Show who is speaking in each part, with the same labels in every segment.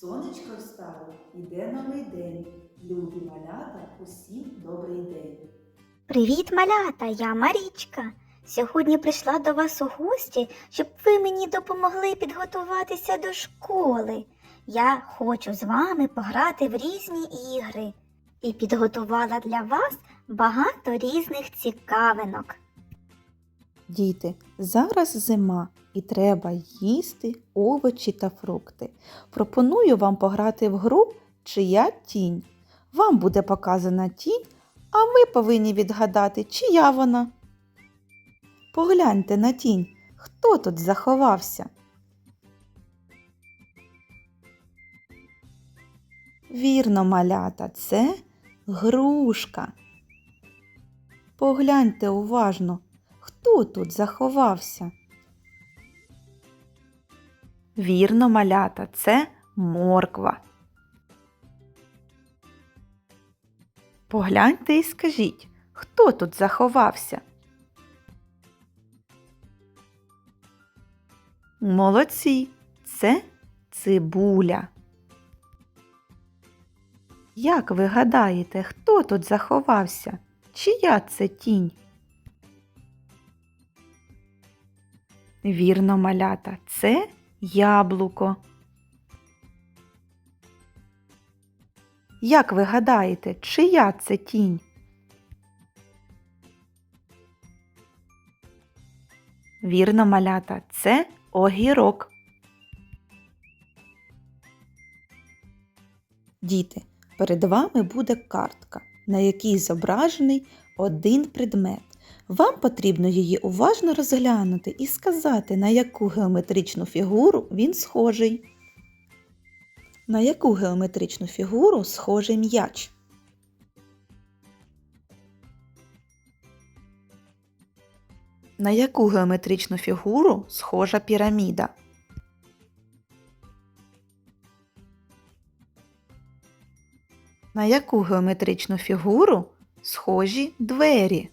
Speaker 1: Сонечко встало, іде новий день. Любі малята, усім добрий день.
Speaker 2: Привіт, малята! Я Марічка. Сьогодні прийшла до вас у гості, щоб ви мені допомогли підготуватися до школи. Я хочу з вами пограти в різні ігри і підготувала для вас багато різних цікавинок.
Speaker 3: Діти, зараз зима і треба їсти овочі та фрукти. Пропоную вам пограти в гру Чия тінь. Вам буде показана тінь, а ви повинні відгадати, чия вона. Погляньте на тінь, хто тут заховався. Вірно, малята, це грушка. Погляньте уважно, хто тут заховався? Вірно, малята, це морква. Погляньте і скажіть, хто тут заховався? Молодці, це цибуля. Як ви гадаєте, хто тут заховався? Чия це тінь? Вірно, малята, це яблуко. Як ви гадаєте, чия це тінь? Вірно, малята, це огірок. Діти, перед вами буде картка, на якій зображений один предмет. Вам потрібно її уважно розглянути і сказати, на яку геометричну фігуру він схожий. На яку геометричну фігуру схожий м'яч? На яку геометричну фігуру схожа піраміда? На яку геометричну фігуру схожі двері?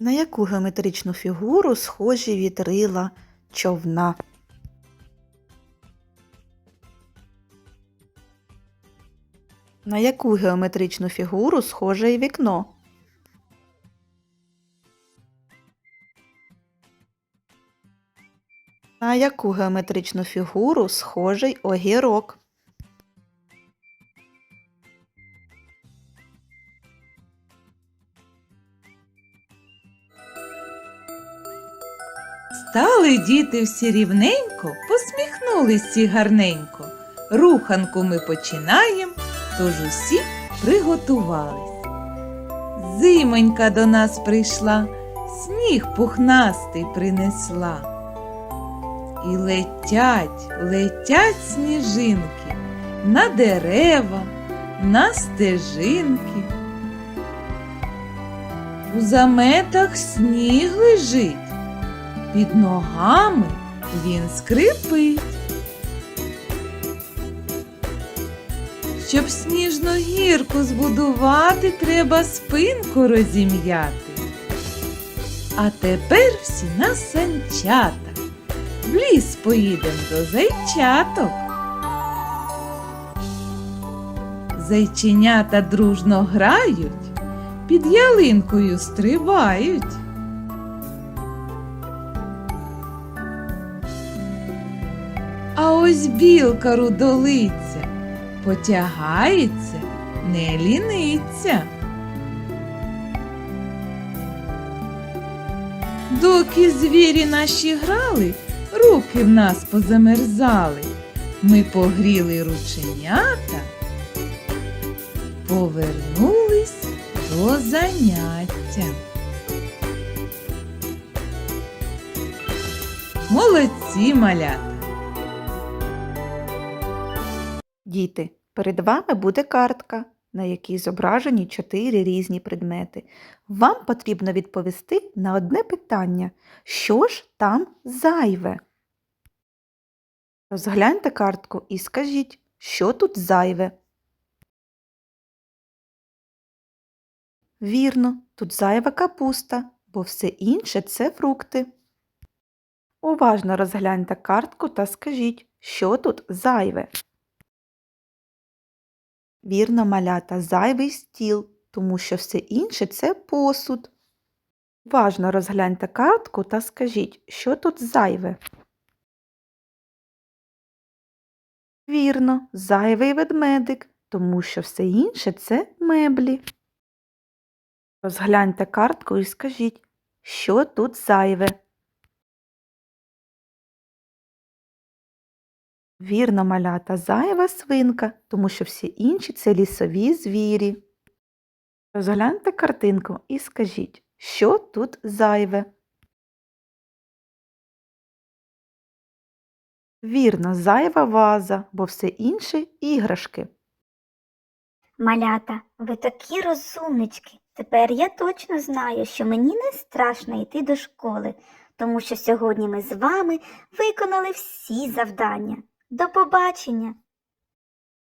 Speaker 3: На яку геометричну фігуру схожі вітрила човна? На яку геометричну фігуру схоже і вікно? На яку геометричну фігуру схожий огірок?
Speaker 4: Стали діти всі рівненько, посміхнулись всі гарненько. Руханку ми починаємо, тож усі приготувались. Зимонька до нас прийшла, сніг пухнастий принесла. І летять, летять сніжинки на дерева, на стежинки. У заметах сніг лежить. Під ногами він скрипить. Щоб сніжну гірку збудувати, треба спинку розім'яти. А тепер всі на санчата. В ліс поїдем до зайчаток. Зайченята дружно грають, під ялинкою стрибають. Ось білка рудолиця потягається, не ліниться. Доки звірі наші грали, руки в нас позамерзали. Ми погріли рученята, повернулись до заняття. Молодці малята!
Speaker 3: Діти, перед вами буде картка, на якій зображені чотири різні предмети. Вам потрібно відповісти на одне питання, що ж там зайве? Розгляньте картку і скажіть, що тут зайве. Вірно, тут зайва капуста, бо все інше це фрукти. Уважно розгляньте картку та скажіть, що тут зайве. Вірно, малята, зайвий стіл, тому що все інше це посуд. Уважно розгляньте картку та скажіть, що тут зайве. Вірно, зайвий ведмедик, тому що все інше це меблі. Розгляньте картку і скажіть, що тут зайве. Вірно, малята, зайва свинка, тому що всі інші це лісові звірі. Розгляньте картинку і скажіть, що тут зайве. Вірно, зайва ваза, бо все інше іграшки.
Speaker 2: Малята, ви такі розумнички. Тепер я точно знаю, що мені не страшно йти до школи, тому що сьогодні ми з вами виконали всі завдання. До побачення!